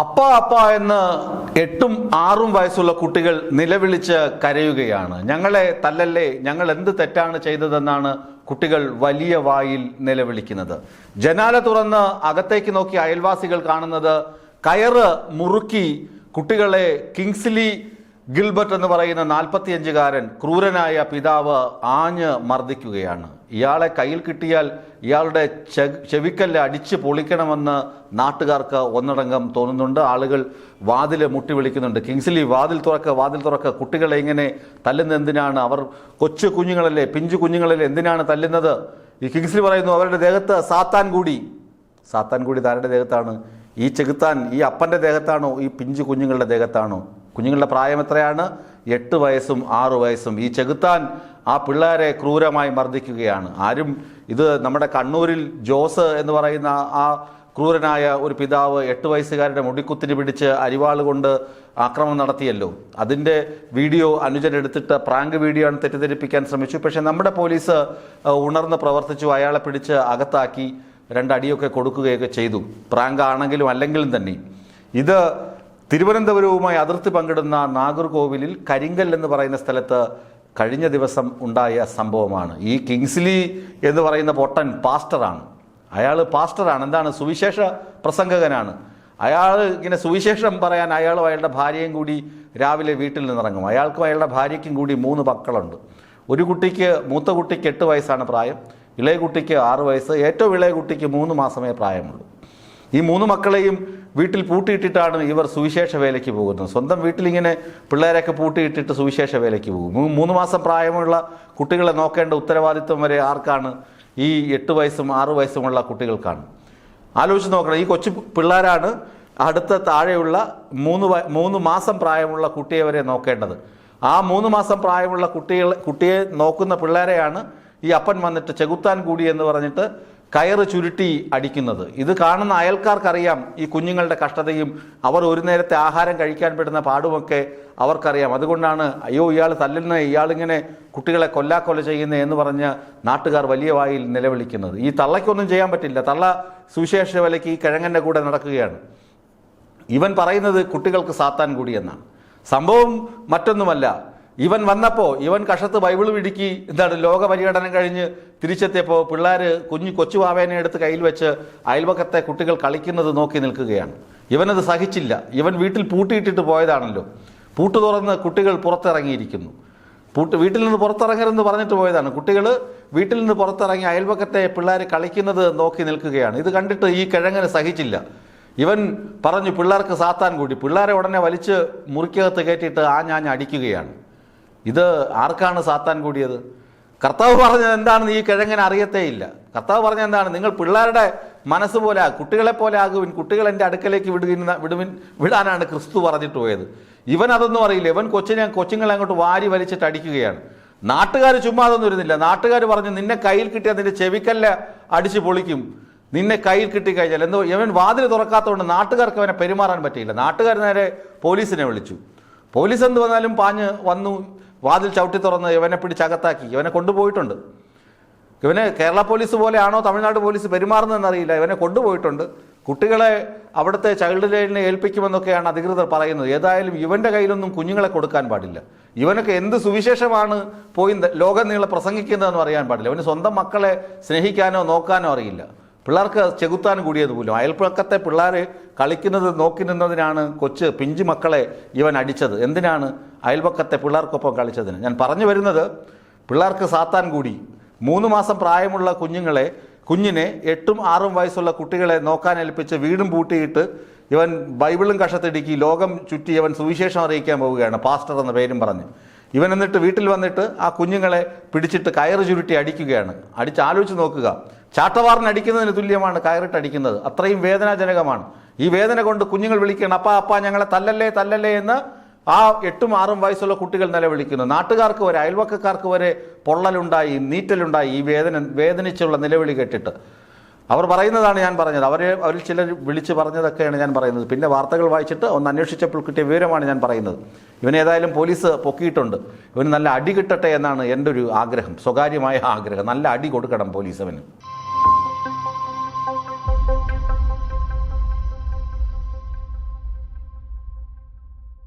അപ്പ അപ്പ എന്ന് എട്ടും ആറും വയസ്സുള്ള കുട്ടികൾ നിലവിളിച്ച് കരയുകയാണ്. ഞങ്ങളെ തല്ലല്ലേ ഞങ്ങൾ എന്ത് തെറ്റാണ് ചെയ്തതെന്നാണ് കുട്ടികൾ വലിയ വായിൽ നിലവിളിക്കുന്നത്. ജനാല തുറന്ന് അകത്തേക്ക് നോക്കി അയൽവാസികൾ കാണുന്നത് കയറ് മുറുക്കി കുട്ടികളെ കിങ്സ്ലി ഗിൽബർട്ട് എന്ന് പറയുന്ന നാൽപ്പത്തിയഞ്ചുകാരൻ ക്രൂരനായ പിതാവ് ആഞ്ഞ് മർദ്ദിക്കുകയാണ്. ഇയാളെ കയ്യിൽ കിട്ടിയാൽ ഇയാളുടെ ചെവിക്കല്ല് അടിച്ച് പൊളിക്കണമെന്ന് നാട്ടുകാർക്ക് ഒന്നടങ്കം തോന്നുന്നുണ്ട്. ആളുകൾ വാതിൽ മുട്ടി വിളിക്കുന്നുണ്ട്. കിങ്സ്ലി വാതിൽ തുറക്ക വാതിൽ തുറക്ക. കുട്ടികളെ ഇങ്ങനെ തല്ലുന്നത് എന്തിനാണ്? അവർ കൊച്ചു കുഞ്ഞുങ്ങളല്ലേ? പിഞ്ചു കുഞ്ഞുങ്ങളല്ലേ? എന്തിനാണ് തല്ലുന്നത്? ഈ കിങ്സ്ലി പറയുന്നു അവരുടെ ദേഹത്ത് സാത്താൻ കൂടി. സാത്താൻ കൂടി താരുടെ ദേഹത്താണ്? ഈ ചെകുത്താൻ ഈ അപ്പന്റെ ദേഹത്താണോ? ഈ പിഞ്ചു കുഞ്ഞുങ്ങളുടെ ദേഹത്താണോ? കുഞ്ഞുങ്ങളുടെ പ്രായം എത്രയാണ്? എട്ട് വയസ്സും ആറു വയസ്സും. ഈ ചെകുത്താൻ ആ പിള്ളേരെ ക്രൂരമായി മർദ്ദിക്കുകയാണ്. ആരും ഇത് നമ്മുടെ കണ്ണൂരിൽ ജോസ് എന്ന് പറയുന്ന ആ ക്രൂരനായ ഒരു പിതാവ് എട്ട് വയസ്സുകാരുടെ മുടിക്കുത്തിന് പിടിച്ച് അരിവാൾ കൊണ്ട് ആക്രമണം നടത്തിയല്ലോ. അതിന്റെ വീഡിയോ അനുജൻ എടുത്തിട്ട് പ്രാങ്ക് വീഡിയോ ആണ് തെറ്റിദ്ധരിപ്പിക്കാൻ ശ്രമിച്ചു. പക്ഷേ നമ്മുടെ പോലീസ് ഉണർന്ന് പ്രവർത്തിച്ചു. അയാളെ പിടിച്ച് അകത്താക്കി രണ്ടടിയൊക്കെ കൊടുക്കുകയൊക്കെ ചെയ്തു. പ്രാങ്ക് ആണെങ്കിലും അല്ലെങ്കിലും തന്നെ. ഇത് തിരുവനന്തപുരവുമായി അതിർത്തി പങ്കിടുന്ന നാഗർകോവിലിൽ കരിങ്കൽ എന്ന് പറയുന്ന സ്ഥലത്ത് കഴിഞ്ഞ ദിവസം ഉണ്ടായ സംഭവമാണ്. ഈ കിങ്സ്ലി എന്ന് പറയുന്ന പൊട്ടൻ പാസ്റ്ററാണ്. അയാൾ പാസ്റ്ററാണ്. എന്താണ്? സുവിശേഷ പ്രസംഗകനാണ്. അയാൾ ഇങ്ങനെ സുവിശേഷം പറയാൻ അയാളും അയാളുടെ ഭാര്യയും കൂടി രാവിലെ വീട്ടിൽ നിന്നിറങ്ങും. അയാൾക്കും അയാളുടെ ഭാര്യയ്ക്കും കൂടി മൂന്ന് മക്കളുണ്ട്. ഒരു കുട്ടിക്ക് മൂത്ത കുട്ടിക്ക് എട്ട് വയസ്സാണ് പ്രായം. ഇളയ കുട്ടിക്ക് ആറ് വയസ്സ്. ഏറ്റവും ഇളയ കുട്ടിക്ക് മൂന്ന് മാസമേ പ്രായമുള്ളൂ. ഈ മൂന്ന് മക്കളെയും വീട്ടിൽ പൂട്ടിയിട്ടിട്ടാണ് ഇവർ സുവിശേഷ വേലയ്ക്ക് പോകുന്നത്. സ്വന്തം വീട്ടിലിങ്ങനെ പിള്ളേരെയൊക്കെ പൂട്ടിയിട്ടിട്ട് സുവിശേഷ വേലയ്ക്ക് പോകും. മൂന്ന് മാസം പ്രായമുള്ള കുട്ടികളെ നോക്കേണ്ട ഉത്തരവാദിത്വം വരെ ആർക്കാണ് ഈ എട്ട് വയസ്സും ആറു വയസ്സുമുള്ള കുട്ടികൾക്കാണ്. ആലോചിച്ച് നോക്കണം. ഈ കൊച്ചു പിള്ളേരാണ് അടുത്ത താഴെയുള്ള മൂന്ന് മൂന്ന് മാസം പ്രായമുള്ള കുട്ടിയെ വരെ നോക്കേണ്ടത്. ആ മൂന്ന് മാസം പ്രായമുള്ള കുട്ടികൾ കുട്ടിയെ നോക്കുന്ന പിള്ളേരെയാണ് ഈ അപ്പൻ വന്നിട്ട് ചെകുത്താൻ കൂടി എന്ന് പറഞ്ഞിട്ട് കയറ് ചുരുട്ടി അടിക്കുന്നത്. ഇത് കാണുന്ന അയൽക്കാർക്കറിയാം. ഈ കുഞ്ഞുങ്ങളുടെ കഷ്ടതയും അവർ ഒരു നേരത്തെ ആഹാരം കഴിക്കാൻ പെടുന്ന പാടുമൊക്കെ അവർക്കറിയാം. അതുകൊണ്ടാണ് അയ്യോ ഇയാൾ തല്ലുന്ന ഇയാളിങ്ങനെ കുട്ടികളെ കൊല്ലാക്കൊല ചെയ്യുന്ന എന്ന് പറഞ്ഞ് നാട്ടുകാർ വലിയ വായിൽ നിലവിളിക്കുന്നത്. ഈ തള്ളയ്ക്കൊന്നും ചെയ്യാൻ പറ്റില്ല. തള്ള സുവിശേഷ വിലയ്ക്ക് ഈ കിഴങ്ങന്റെ കൂടെ നടക്കുകയാണ്. ഇവൻ പറയുന്നത് കുട്ടികൾക്ക് സാത്താൻ കൂടിയെന്നാണ്. സംഭവം മറ്റൊന്നുമല്ല. ഇവൻ വന്നപ്പോൾ ഇവൻ കഷത്ത് ബൈബിൾ പിടുക്കി എന്താണ് ലോക പര്യടനം കഴിഞ്ഞ് തിരിച്ചെത്തിയപ്പോൾ പിള്ളേർ കുഞ്ഞു കൊച്ചു വാവേനെ എടുത്ത് കയ്യിൽ വെച്ച് അയൽവക്കത്തെ കുട്ടികൾ കളിക്കുന്നത് നോക്കി നിൽക്കുകയാണ്. ഇവനത് സഹിച്ചില്ല. ഇവൻ വീട്ടിൽ പൂട്ടിയിട്ടിട്ട് പോയതാണല്ലോ. പൂട്ട് തുറന്ന് കുട്ടികൾ പുറത്തിറങ്ങിയിരിക്കുന്നു. പൂട്ട് വീട്ടിൽ നിന്ന് പുറത്തിറങ്ങരുതെന്ന് പറഞ്ഞിട്ട് പോയതാണ്. കുട്ടികൾ വീട്ടിൽ നിന്ന് പുറത്തിറങ്ങി അയൽവക്കത്തെ പിള്ളേർ കളിക്കുന്നത് നോക്കി നിൽക്കുകയാണ്. ഇത് കണ്ടിട്ട് ഈ കിഴങ്ങന് സഹിച്ചില്ല. ഇവൻ പറഞ്ഞു പിള്ളേർക്ക് സാത്താൻ കൂടി. പിള്ളേരെ ഉടനെ വലിച്ച് മുറിക്കകത്ത് കയറ്റിയിട്ട് ആ ഞാൻ അടിക്കുകയാണ്. ഇത് ആർക്കാണ് സാത്താൻ കൂടിയത്? കർത്താവ് പറഞ്ഞത് എന്താണെന്ന് ഈ കിഴങ്ങനെ അറിയത്തേയില്ല. കർത്താവ് പറഞ്ഞത് എന്താണ്? നിങ്ങൾ പിള്ളേരുടെ മനസ്സ് പോലെ കുട്ടികളെ പോലെ ആകുവിൻ കുട്ടികൾ എന്റെ അടുക്കലേക്ക് വിടുവിൻ വിടുവിൻ വിടാനാണ് ക്രിസ്തു പറഞ്ഞിട്ട് പോയത്. ഇവൻ അതൊന്നും അറിയില്ല. ഇവൻ കൊച്ചിനെ കൊച്ചുങ്ങളെ അങ്ങോട്ട് വാരി വലിച്ചിട്ട് അടിക്കുകയാണ്. നാട്ടുകാർ ചുമ്മാ അതൊന്നും ഇരുന്നില്ല. നാട്ടുകാർ പറഞ്ഞു നിന്നെ കയ്യിൽ കിട്ടിയാൽ നിന്റെ ചെവിക്കല്ല അടിച്ച് പൊളിക്കും. നിന്നെ കയ്യിൽ കിട്ടിക്കഴിഞ്ഞാൽ എന്തോ ഇവൻ വാതിൽ തുറക്കാത്തതുകൊണ്ട് നാട്ടുകാർക്ക് അവനെ പെരുമാറാൻ പറ്റിയില്ല. നാട്ടുകാർ നേരെ പോലീസിനെ വിളിച്ചു. പോലീസ് എന്ത് വന്നാലും പാഞ്ഞ് വന്നു. വാതിൽ ചവിട്ടി തുറന്ന് ഇവനെ പിടിച്ചകത്താക്കി ഇവനെ കൊണ്ടുപോയിട്ടുണ്ട്. ഇവനെ കേരള പോലീസ് പോലെയാണോ തമിഴ്നാട് പോലീസ് പെരുമാറുന്നതെന്നറിയില്ല. ഇവനെ കൊണ്ടുപോയിട്ടുണ്ട്. കുട്ടികളെ അവിടുത്തെ ചൈൽഡ് ലൈനിനെ ഏൽപ്പിക്കുമെന്നൊക്കെയാണ് അധികൃതർ പറയുന്നത്. ഏതായാലും ഇവന്റെ കയ്യിലൊന്നും കുഞ്ഞുങ്ങളെ കൊടുക്കാൻ പാടില്ല. ഇവനൊക്കെ എന്ത് സുവിശേഷമാണ് പോയി ലോകം നീളെ പ്രസംഗിക്കുന്നതെന്ന് അറിയാൻ പാടില്ല. ഇവന് സ്വന്തം മക്കളെ സ്നേഹിക്കാനോ നോക്കാനോ അറിയില്ല. പിള്ളേർക്ക് ചെകുത്താൻ കൂടിയത് പോലും. അയൽപ്പക്കത്തെ പിള്ളേർ കളിക്കുന്നത് നോക്കി നിന്നതിനാണ് കൊച്ച് പിഞ്ചു മക്കളെ ഇവൻ അടിച്ചത്. എന്തിനാണ് അയൽപക്കത്തെ പിള്ളേർക്കൊപ്പം കളിച്ചതിന്. ഞാൻ പറഞ്ഞു വരുന്നത് പിള്ളേർക്ക് സാത്താൻ കൂടി. മൂന്ന് മാസം പ്രായമുള്ള കുഞ്ഞുങ്ങളെ കുഞ്ഞിനെ എട്ടും ആറും വയസ്സുള്ള കുട്ടികളെ നോക്കാൻ ഏൽപ്പിച്ച് വീടും പൂട്ടിയിട്ട് ഇവൻ ബൈബിളും കഷത്തിടുക്കി ലോകം ചുറ്റി ഇവൻ സുവിശേഷം അറിയിക്കാൻ പോവുകയാണ്. പാസ്റ്റർ എന്ന പേരും പറഞ്ഞ്. ഇവൻ എന്നിട്ട് വീട്ടിൽ വന്നിട്ട് ആ കുഞ്ഞുങ്ങളെ പിടിച്ചിട്ട് കയറ് ചുരുട്ടി അടിക്കുകയാണ്. അടിച്ച് ആലോചിച്ച് നോക്കുക. ചാട്ടവാറിന് അടിക്കുന്നതിന് തുല്യമാണ് കയറിട്ട് അടിക്കുന്നത്. അത്രയും വേദനാജനകമാണ്. ഈ വേദന കൊണ്ട് കുഞ്ഞുങ്ങൾ വിളിക്കണം അപ്പാ അപ്പാ ഞങ്ങളെ തല്ലല്ലേ തല്ലല്ലേ എന്ന് ആ എട്ടും ആറും വയസ്സുള്ള കുട്ടികൾ നിലവിളിക്കുന്നു. നാട്ടുകാർക്ക് വരെ അയൽവക്കക്കാർക്ക് വരെ പൊള്ളലുണ്ടായി നീറ്റലുണ്ടായി ഈ വേദന വേദനിച്ചുള്ള നിലവിളി കേട്ടിട്ട്. അവർ പറയുന്നതാണ് ഞാൻ പറഞ്ഞത്. അവരെ അവരിൽ ചിലർ വിളിച്ച് പറഞ്ഞതൊക്കെയാണ് ഞാൻ പറയുന്നത്. പിന്നെ വാർത്തകൾ വായിച്ചിട്ട് ഒന്ന് അന്വേഷിച്ചപ്പോൾ കിട്ടിയ വിവരമാണ് ഞാൻ പറയുന്നത്. ഇവനേതായാലും പോലീസ് പൊക്കിയിട്ടുണ്ട്. ഇവന് നല്ല അടി കിട്ടട്ടെ എന്നാണ് എന്റെ ഒരു ആഗ്രഹം. സ്വകാര്യമായ ആഗ്രഹം. നല്ല അടി കൊടുക്കണം പോലീസ് അവന്